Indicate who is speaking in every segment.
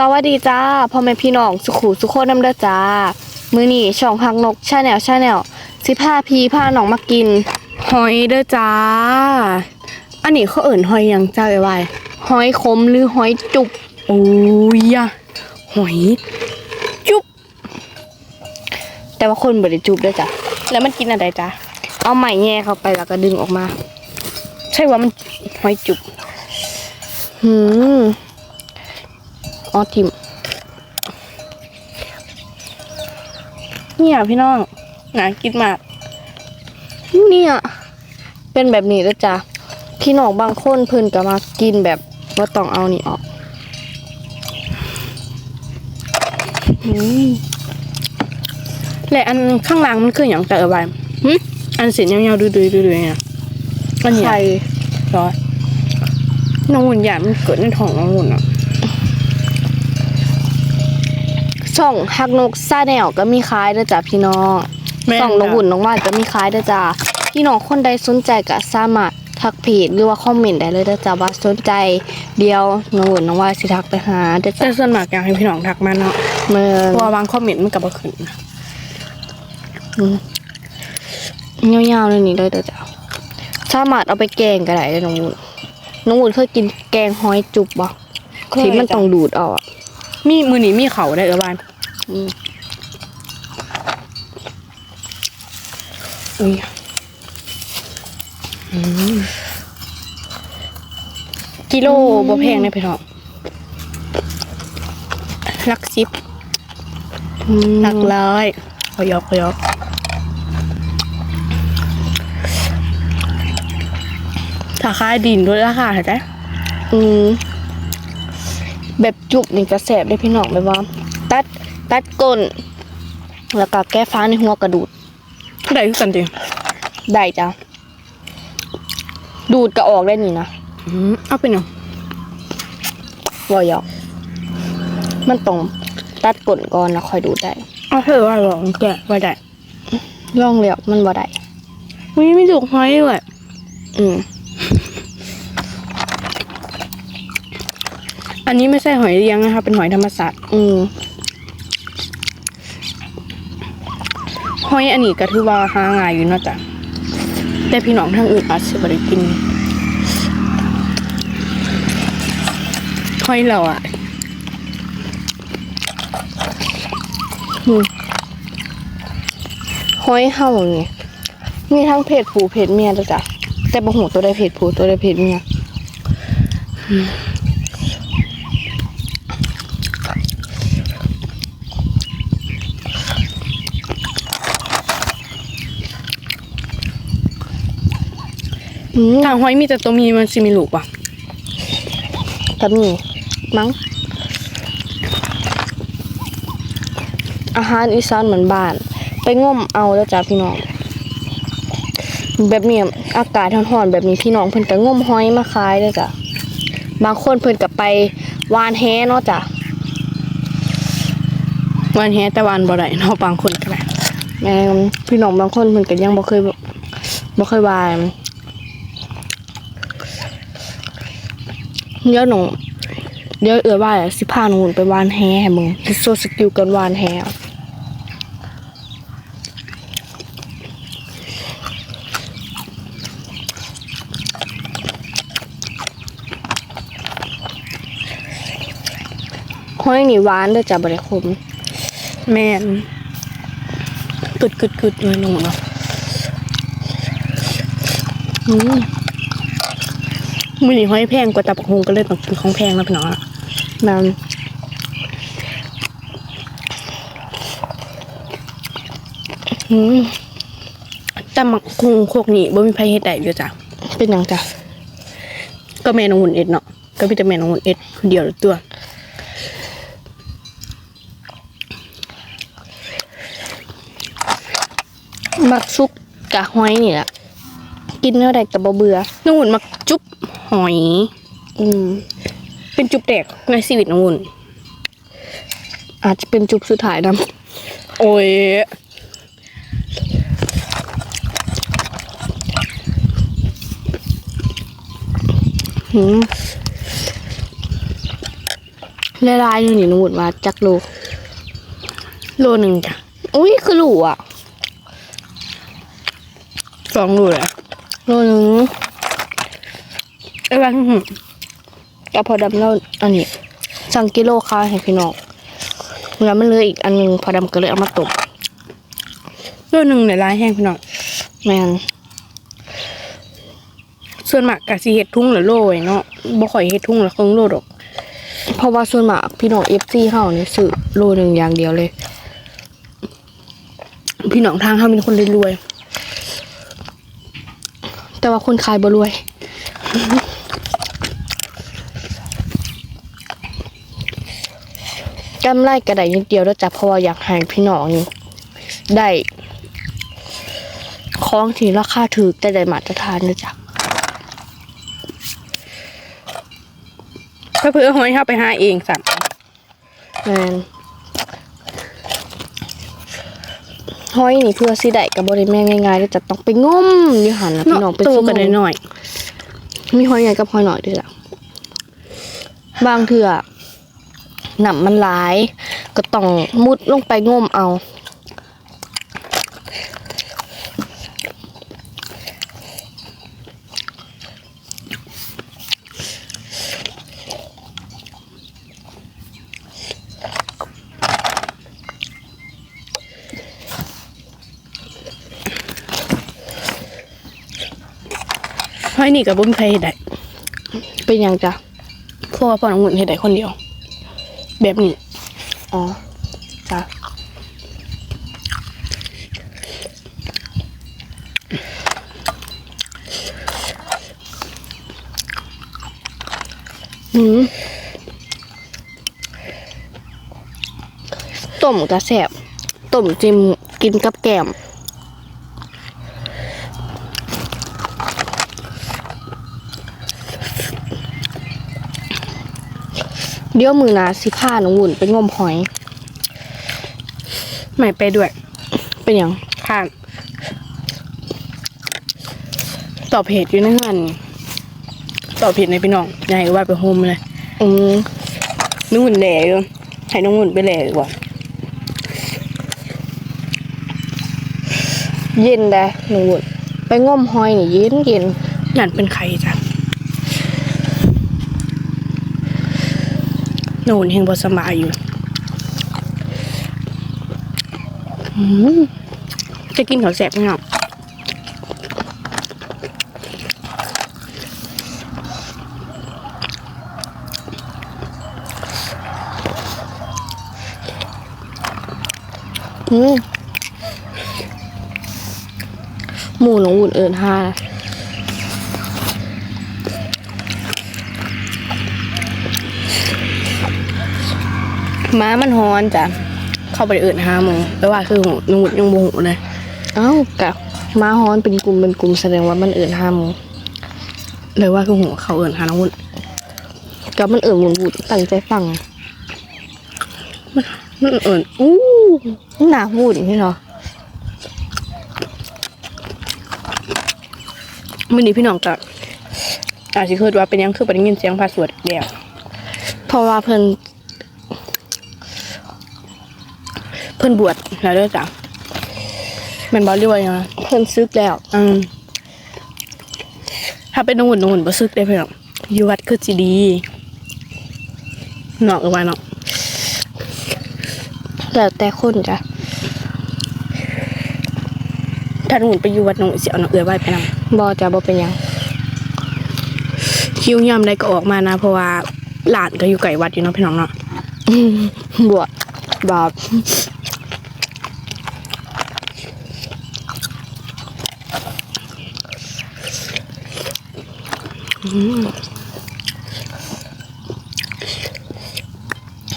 Speaker 1: สวัสดีจ้าพ่อแม่พี่น้องสุขุสุโคน้ำเด้อจ้า มือนี่ช่องฮักนกชาแนลชาแนลสิพาพีพาหนองมากิน หอยเด้อจ้า อันนี้เขาเอิ่นหอยยังจ้าไอ้วยหอยขมหรือหอยจุบโอ้ยอะหอยจุบแต่ว่าคนบริจุบเด้อจ้ะแล้วมันกินอะไรจ้าเอาไหมแง่เข้าไปแล้วก็ดึงออกมา ใช่ว่ามันหอยจุบหืม อ๋อทิมเนี่ยพี่น้องน่ากินมากเนี่ยเป็นแบบนี้แล้วจ้ะพี่น้องบางคนเพิ่นก็มากินแบบว่าต้องเอานี่ออกอืมและอันข้างล่างมันคืออย่างแต่อะไรหึอันเสียงยาวๆดื้อๆดื้อๆเนี่ยอันใหญ่ร้อยน้องหุ่นใหญ่มันเกิดในท้องน้องหุ่นอะ ช่องฮักนกซาแนลก็มีขายนะจ๊ะพี่น้อง
Speaker 2: แม่น
Speaker 1: ช่องน้อง
Speaker 2: จ้ะ
Speaker 1: หุ่นน้องวาดก็มีขายนะจ๊ะพี่น้องคนใดสนใจก็สามารถทักเพจหรือว่าคอมเมนต์ได้เลยนะจ๊ะว่าสนใจเดียวน้องหุ่นน้องวาดสิทักไปหาเด้อ
Speaker 2: แต่
Speaker 1: จ้ะ
Speaker 2: ส่วนมากอยากให้พี่น้องทักมาเนาะ
Speaker 1: เมือ
Speaker 2: เพราะว่าบางคอมเมนต์มันกับบ่ขึ้นนะ
Speaker 1: ยาวๆเลยนี่เลยเด้อจ้ะสามารถเอาไปแกงก็ได้เลยน้องหุ่นน้องหุ่นเคยกินแกงหอยจุบบ่ที่มันต้องดูดเอาอะ
Speaker 2: มีมือนี้มีเขาได้เออบ้าน
Speaker 1: อืม
Speaker 2: อุ้ยอืมกิโลบ่แพงเลยพี่น้องหลักสิบ
Speaker 1: อืม
Speaker 2: หลักร้อยขอยอกขอยอกถ้าขายดินด้วยราคาเท่าไหร่
Speaker 1: อืม แบบจุบนี่จะแสบได้พี่น้องแบบว่า ตัดตัดก้น แล้วก็แก้ฟ้าในหัวกระดูด
Speaker 2: เท่าไหร่คือกันจริง
Speaker 1: ได้จ้ะดูดก็ออกได้นี่นะ
Speaker 2: อืมเอาไปเนาะ
Speaker 1: วอยอกมันต้องตัดก้นก่อนแล้วค่อยดูดได้
Speaker 2: เอาเถอะว่าลองแกะไว้ได้
Speaker 1: ลองแล้วมันบ่ได้
Speaker 2: อุ้ยไม่ถูกหอยด้วย
Speaker 1: อืม
Speaker 2: อันนี้ไม่ใช่หอยเลี้ยงนะคะ เป็นหอยธรรมศาสตร์
Speaker 1: อืม
Speaker 2: หอยอันนี้ก็ถือว่าหาง่ายอยู่เนาะจ๊ะแต่พี่น้องทางอื่นอาจจะไม่ได้กินหอยเราอะ
Speaker 1: ห้อยเห่าไงมีทั้งเพศผู้เพศเมียด้วยจ้ะแต่บ่หูตัวใดเพศผู้ตัวใดเพศเมีย
Speaker 2: ทางหอยมีแต่ตัวมีมันสิมีลูกปะ
Speaker 1: ก็มีมั้ง อาหารอีสานเหมือนบ้าน ไปง่มเอาแล้วจ้าพี่น้อง แบบนี้อากาศร้อนๆแบบนี้พี่น้องเพิ่นก็ง่มหอยมาขายเลยจ้ะบางคนเพิ่นก็ไปวานแฮเนาะจ้ะ
Speaker 2: วันแฮแต่วันบ่ได้เนาะบางคนก็ได้
Speaker 1: แม่นพี่น้องบางคนเพิ่นก็ยังบ่เคยบ่เคยวาน เดี๋ยวหนูเดี๋ยวเอือว่าสิพาหนูไปวานแฮให้มึงสิโซสกิลกันวานแฮเอาห้อยนี่หวานเด้อจ้ะบ่ได้ขม
Speaker 2: แม่นกึดกึดกึดเลยหนูเนาะ
Speaker 1: อืม
Speaker 2: มือนี้หอยแพงกว่าตับกหงก็เลยต้องกินของแพงแล้วพี่น้องอะ
Speaker 1: มันอืม
Speaker 2: แต่หมักคงโคกนี่บ่มีไผเฮ็ดได้เด้อจ้ะ
Speaker 1: เป็นหยังจ้ะ
Speaker 2: ก็แม่น้องหุ่นเอ็ดเนาะก็มีแต่แม่น้องหุ่นเอ็ดคนเดียวตัว
Speaker 1: มักซุกกะห้อยนี่แหละ กินเท่าใดก็บ่เบื่อ
Speaker 2: น้องหุ่นมักจุ๊บหอย
Speaker 1: อืม
Speaker 2: เป็นจุ๊บแดกในชีวิตน้องหุ่น
Speaker 1: อาจจะเป็นจุบสุดท้ายนำ
Speaker 2: โอ้ย
Speaker 1: อืมในลายๆหนึงนี่น้องวุ่นว่าจักโล
Speaker 2: โลหนึ่งจ้ะ
Speaker 1: อุ้ยคือหลูอะ
Speaker 2: สองโลเลย
Speaker 1: โลหนึง
Speaker 2: ไอ้บ้าน
Speaker 1: ก็พอดำแล้วอันนี้สั่งกิโลค่ะให้พี่น้องแล้วมันเหลืออีกอันหนึงพอดำก็เลยเอามาตบ
Speaker 2: โลหนึ่งในร้านแห้งพี่น้อง
Speaker 1: แมน
Speaker 2: ส่วนมากกะสิเฮ็ดทุ่งหรือโลไว้เนาะบ่ค่อยเฮ็ดทุ่งละครึ่งโลดอก
Speaker 1: เพราะว่าส่วนมากพี่น้องเอฟซีเฮานี่ซื้อโลหนึ่งอย่างเดียวเลย
Speaker 2: พี่น้องทางเขาเป็นคนรวย
Speaker 1: แต่ว่าคนขายบ่รวย กำไรกระไดนิดเดียวแล้วจ้ะเพราะว่าอยากให้พี่น้องนี่ได้ของที่ราคาถูกแต่ได้มาตรฐานนะจ๊ะ
Speaker 2: ๆก็เพื่อหอยเข้าไปหาเองสัตว์
Speaker 1: แมน ห้อยนี่เพื่อสิได้กับบริแม่นง่ายๆเลยจะต้องไปงมอยู่หันนะพี่น้องเป็น
Speaker 2: โต
Speaker 1: ชั่วโม
Speaker 2: กัน
Speaker 1: ง
Speaker 2: หน่อย
Speaker 1: มีห้อยใหญ่กับห้อยหน่อยด้วยจ้ะบางเถื่อหนำมันหลาย ก็ต้องมุดลงไปงมเอา
Speaker 2: หอยนี่กับบ่มีใครเฮ็ดได้
Speaker 1: เป็นอย่างจ้ะ
Speaker 2: เพราะว่าพ่อน้องหุ่นเฮ็ดได้คนเดียว แบบนี้
Speaker 1: อ๋อ จ้ะหืมต้มกระแสบต้มจิมกินกับแกม เดี๋ยวมือหนาสิผ้าน้องวุ่นไปงมหอย
Speaker 2: ไม่ไปด้วย
Speaker 1: เป็นอย่าง
Speaker 2: ข้างตอบเพจอยู่ในงานตอบเพจในพี่น้องอยากให้ว่าไปโฮมเลย
Speaker 1: อืม
Speaker 2: น้องหุ่นแหล่อยู่ให้น้องหุ่นไปแหล่ดีกว่า
Speaker 1: เย็นได้น้องวุ่นไปงมหอยนี่เย็นเย็น
Speaker 2: นั่นเป็นใครจ้ะ น้องหุ่นเฮงบสบายอยู่จะกินข้าวแซ่บไหมครับ
Speaker 1: อืมหมูน้องวุ่นเอิญห้า
Speaker 2: ม้ามันฮ้อนจ้ะเข้าไปเอื่นห้าโมงแปลว่าคือหูนุ่งหุดยังโมโหเลย
Speaker 1: เอ้ากะมาฮ้อนเป็นกลุ่มเป็นกลุ่มแสดงว่ามันเอิญห้าโมง
Speaker 2: เลยว่าคือหูเขาเอื่นหาน้องหุ่น
Speaker 1: กับมันเอิญวุ่นวุ่นตั้งใจฟัง
Speaker 2: มันเอื่น
Speaker 1: อู้หนาวุ่นนี่เนาะ
Speaker 2: มื่อนี้พี่น้องก็อาจจะคิดว่าเป็นหยังคือไปได้ยินเสียงพาสวดเดียว
Speaker 1: เพราะว่าเพิ่น
Speaker 2: เพิ่นบวชแล้วเด้อจ้ะแมันบอลเรียกว่าหยังไง
Speaker 1: เพิ่นซึกแล้ว
Speaker 2: อืมถ้าเป็นน้องหุ่นน้องหุ่นบ่ซึกได้เพี่น้องอยู่วัดคือสิดีเนาะก็ว่าเนาะ
Speaker 1: แล้วแต่คนจ้ะ
Speaker 2: ถ้าน้องหุ่นไปอยู่วัดน้องหุ่นสิเอาน้องเอื้อไว้ไปนำ
Speaker 1: บอจะบอเป็นหยัง
Speaker 2: คิวยามใดก็ออกมานะ เพราะว่าหลานก็อยู่ไกลวัดอยู่เนาะพี่น้องเนาะ
Speaker 1: บวชบาป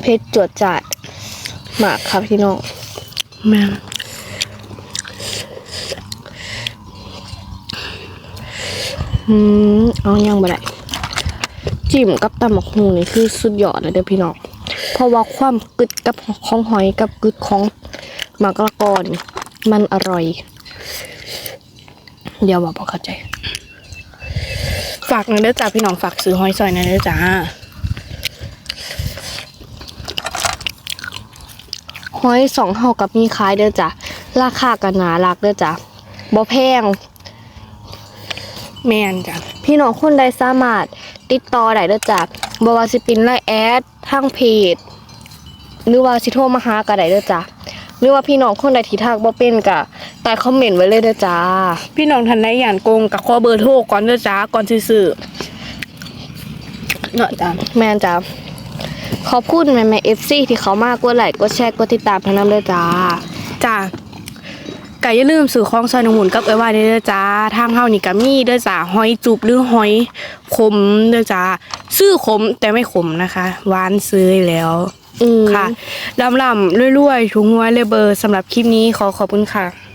Speaker 1: เพชรจวดจัดหมากครับพี่น้อง
Speaker 2: แม่น
Speaker 1: อืมเอายังบ่ได้จิ้มกับตำหมกฮูนี่คือสุดยอดเลยเด้อพี่น้องเพราะว่าความกึดกับของหอยกับกึดของหมากละกอนี่มันอร่อย เดี๋ยวบอกบ่เข้าใจ
Speaker 2: ฝากหน่อยเด้อจ้าพี่น้องฝากซื้อหอยซอยหน่อยเด้อจ้า
Speaker 1: หอยสองเฮากับมีคายเด้อจ้าราคากันหนาลักเด้อจ้าบ่แพง
Speaker 2: แมนจ้ะ
Speaker 1: พี่น้องคนใดสามารถติดต่อได้เด้อจ้าบ่วาสิปินไลแอดทางเพจหรือว่าสิโทรมาหากระได้เด้อจ้า หรือว่าพี่น้องคนใดที่ทักบ่เป็นก็ใต้คอมเมนต์ไว้เลยเด้อจ้า
Speaker 2: พี่น้องทันได้ย่านโกงกับขอเบอร์โทรก่อนเด้อจ้าก่อนสิซื้อเนาะจ้ะ
Speaker 1: แม่นจ้ะขอบคุณแม่แม่ FC ที่เขามากกดไลค์กดแชร์กดติดตามทั้งนั้นเด้อจ้า
Speaker 2: จ้าก็อย่าลืมซื้อของซอยนองหมุนกับเอ้ยว่าเด้อจ้าทางเฮานี่ก็มีเด้อจ้าหอยจุบหรือหอยขมเด้อจ้าซื้อขมแต่ไม่ขมนะคะหวานซื้อแล้ว
Speaker 1: อืม
Speaker 2: ค่ะลำลำๆรวยๆถุงหัวเลยเบอร์สำหรับคลิปนี้ขอขอบคุณค่ะ